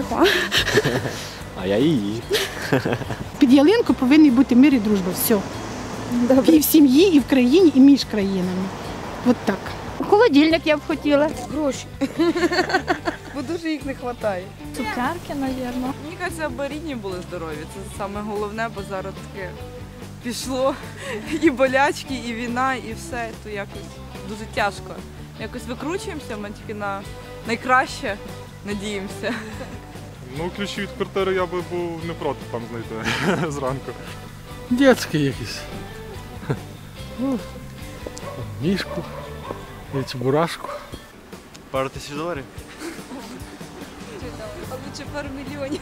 телефон. А я її. Під ялинку повинні бути мир і дружба. Все. І в сім'ї, і в країні, і між країнами. От так. Холодильник я б хотіла. Гроші. Бо дуже їх не вистачає. Цукерки, мабуть. Мені кажеться, аби рідні були здорові. Це саме головне, бо зараз таке пішло. І болячки, і війна, і все. То якось дуже тяжко. Якось викручуємося, ми тільки на найкраще надіємося. Ну, ключі від квартири я би був не проти там знайти зранку. Детський якийсь. Ну, мішку, і чебурашку. Пару тисяч доларів. А лучше пару мільйонів.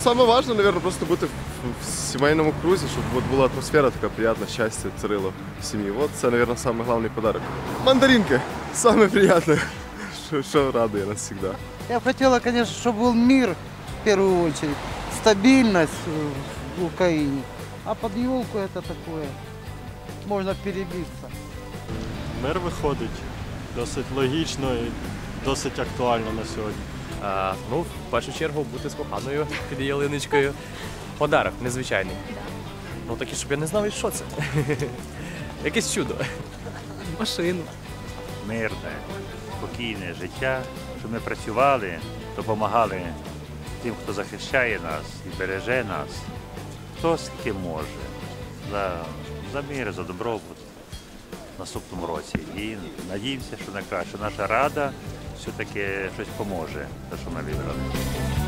Самое важное, наверное, просто бути в, сімейному крузі, щоб от була атмосфера така приятна, щастя царило в сім'ї. От це, наверное, самый главный подарок. Мандаринки. Саме приятне, що, що радує нас завжди. Я бы хотела, конечно, чтобы был мир в первую очередь, стабильность э, в Украине. А под елку это такое, можно перебиться. Мир виходить досить логічно і досить актуально на сьогодні. А, ну, в першу чергу бути з коханою під ялиночкою. Подарок незвичайний. Ну такий, щоб я не знав, і що це. Якесь чудо. Машину. мирне, спокійне життя, щоб ми працювали, допомагали тим, хто захищає нас і береже нас, хто скільки може, за, за мир, за добробут в наступному році. І надіємося, що найкраще наша рада все-таки щось поможе, те, що ми вибрали.